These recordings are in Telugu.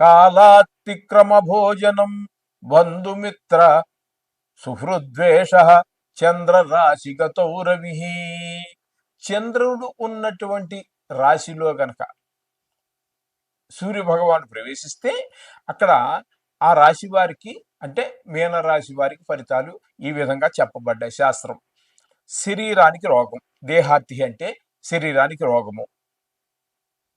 కాలాతిక్రమ భోజనం బంధుమిత్ర సుహృద్వేష చంద్ర రాశి రవి. చంద్రుడు ఉన్నటువంటి రాశిలో గనక సూర్య భగవాను ప్రవేశిస్తే అక్కడ ఆ రాశి వారికి అంటే మీన రాశి వారికి ఫలితాలు ఈ విధంగా చెప్పబడ్డాయి. శాస్త్రం శరీరానికి రోగం. దేహార్తి అంటే శరీరానికి రోగము.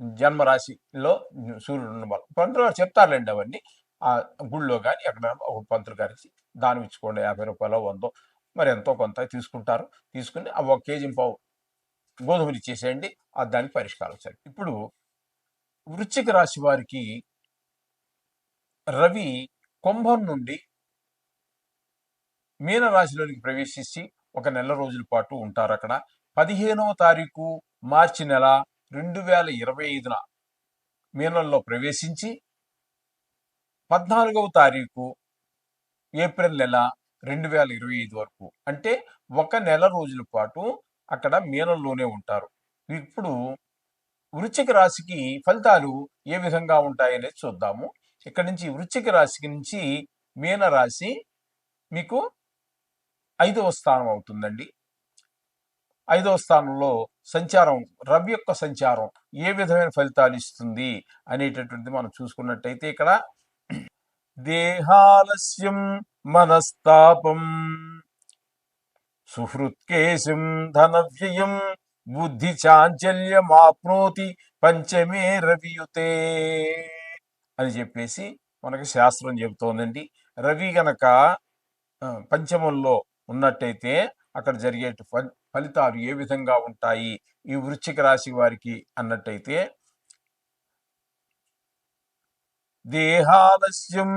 జన్మరాశిలో సూర్యుడు ఉన్న వాళ్ళు పంతులు గారు చెప్తారులేండి అవన్నీ. ఆ గుళ్ళో కానీ ఎక్కడ ఒక పంతులు గారికి దానం ఇచ్చుకోండి. యాభై రూపాయలు వందో మరి ఎంతో కొంత తీసుకుంటారు. తీసుకుని ఆ ఒక కేజీ పావు గోధుమలు ఇచ్చేసేయండి. ఆ దానికి పరిష్కారం సరే. ఇప్పుడు వృశ్చిక రాశి వారికి రవి కుంభం నుండి మీనరాశిలోనికి ప్రవేశించి ఒక నెల రోజుల పాటు ఉంటారు అక్కడ పదిహేనవ తారీఖు మార్చి నెల రెండు వేల ఇరవై ఐదున మీనంలో ప్రవేశించి పద్నాలుగవ తారీఖు ఏప్రిల్ నెల రెండు వేల ఇరవై ఐదు వరకు. అంటే ఒక నెల రోజుల పాటు అక్కడ మీనంలోనే ఉంటారు. ఇప్పుడు వృశ్చిక రాశికి ఫలితాలు ఏ విధంగా ఉంటాయనేది చూద్దాము. ఇక్కడ నుంచి వృశ్చిక రాశికి నుంచి మీన రాశి మీకు ఐదవ స్థానం అవుతుందండి. ఐదవ స్థానంలో సంచారం రవి యొక్క సంచారం ఏ విధమైన ఫలితాలు ఇస్తుంది అనేటటువంటిది మనం చూసుకున్నట్టయితే ఇక్కడ దేహాలస్యం మనస్తాపం సుహృత్కేశం ధనవ్యయం బుద్ధి చాంచల్యమాప్నోతి పంచమే రవియుతే అని చెప్పేసి మనకి శాస్త్రం చెబుతోందండి. రవి గనక పంచమంలో ఉన్నట్టయితే అక్కడ జరిగే ఫలితాలు ఏ విధంగా ఉంటాయి? ఈ వృశ్చిక రాశి వారికి అన్నట్టయితే దేహాలస్యం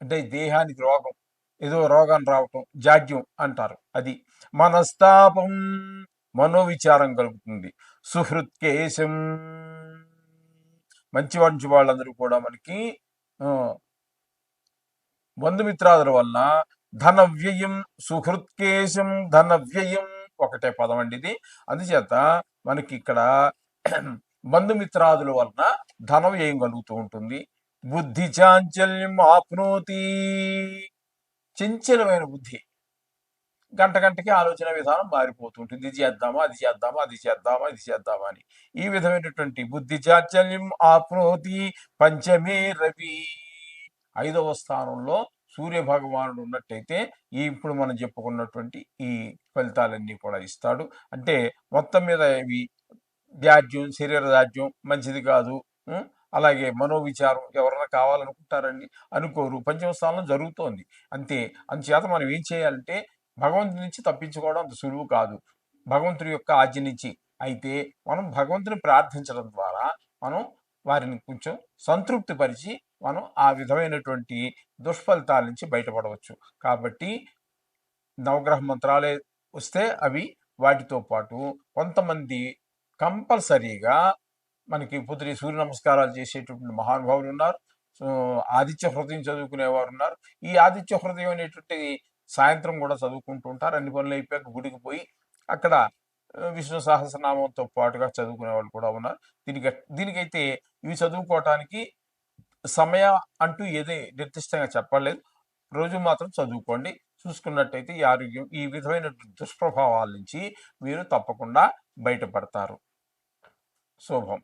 అంటే దేహానికి రోగం ఏదో రోగం రావటం జాడ్యం అంటారు అది. మనస్తాపం మనోవిచారం కలుగుతుంది. సుహృత్కేశం మంచి మంచి వాళ్ళందరూ కూడా మనకి బంధుమిత్రాదుల వల్ల ధన వ్యయం సుహృత్కేశం ధన వ్యయం ఒకటే పదం అండి ఇది. అందుచేత మనకి ఇక్కడ బంధుమిత్రాదుల వలన ధనం ఏం కలుగుతూ ఉంటుంది? బుద్ధి చాంచల్యం ఆప్నోతి. చంచలమైన బుద్ధి. గంట గంటకి ఆలోచన విధానం మారిపోతుంటుంది ఇది చేద్దామా? అది చేద్దామా? అది చేద్దామా? ఇది చేద్దామా అని. ఈ విధమైనటువంటి బుద్ధి చాంచల్యం ఆప్నోతి. పంచమే రవి. ఐదవ స్థానంలో సూర్య భగవానుడు ఉన్నట్టయితే ఈ ఇప్పుడు మనం చెప్పుకున్నటువంటి ఈ ఫలితాలన్నీ కూడా ఇస్తాడు. అంటే మొత్తం మీద ఇవి దాడ్యం శరీర దాడ్యం మంచిది కాదు. అలాగే మనోవిచారం ఎవరైనా కావాలనుకుంటారండి అనుకోరు. పంచమస్థానంలో జరుగుతోంది. అంతే. అందుచేత మనం ఏం చేయాలంటే భగవంతుడి నుంచి తప్పించుకోవడం అంత సులువు కాదు. భగవంతుడి యొక్క ఆజ్ఞ నుంచి. అయితే మనం భగవంతుని ప్రార్థించడం ద్వారా మనం వారిని కొంచెం సంతృప్తిపరిచి మనం ఆ విధమైనటువంటి దుష్ఫలితాల నుంచి బయటపడవచ్చు. కాబట్టి నవగ్రహ మంత్రాలే వస్తే అవి వాటితో పాటు కొంతమంది కంపల్సరీగా మనకి పుత్రి సూర్య నమస్కారాలు చేసేటువంటి మహానుభావులు ఉన్నారు. సో ఆదిత్య హృదయం చదువుకునేవారు ఉన్నారు. ఈ ఆదిత్య హృదయం అనేటువంటి సాయంత్రం కూడా చదువుకుంటూ ఉంటారు. అన్ని పనులు అయిపోయాక గుడికి పోయి అక్కడ విష్ణు సహస్రనామంతో పాటుగా చదువుకునే వాళ్ళు కూడా ఉన్నారు. దీనికి దీనికైతే ఇవి చదువుకోవటానికి సమయం అంటూ ఏదే నిర్దిష్టంగా చెప్పలేదు. రోజు మాత్రం చదువుకోండి. చూసుకున్నట్టయితే ఈ ఆరోగ్యం ఈ విధమైన దుష్ప్రభావాల నుంచి మీరు తప్పకుండా బయటపడతారు. శుభం.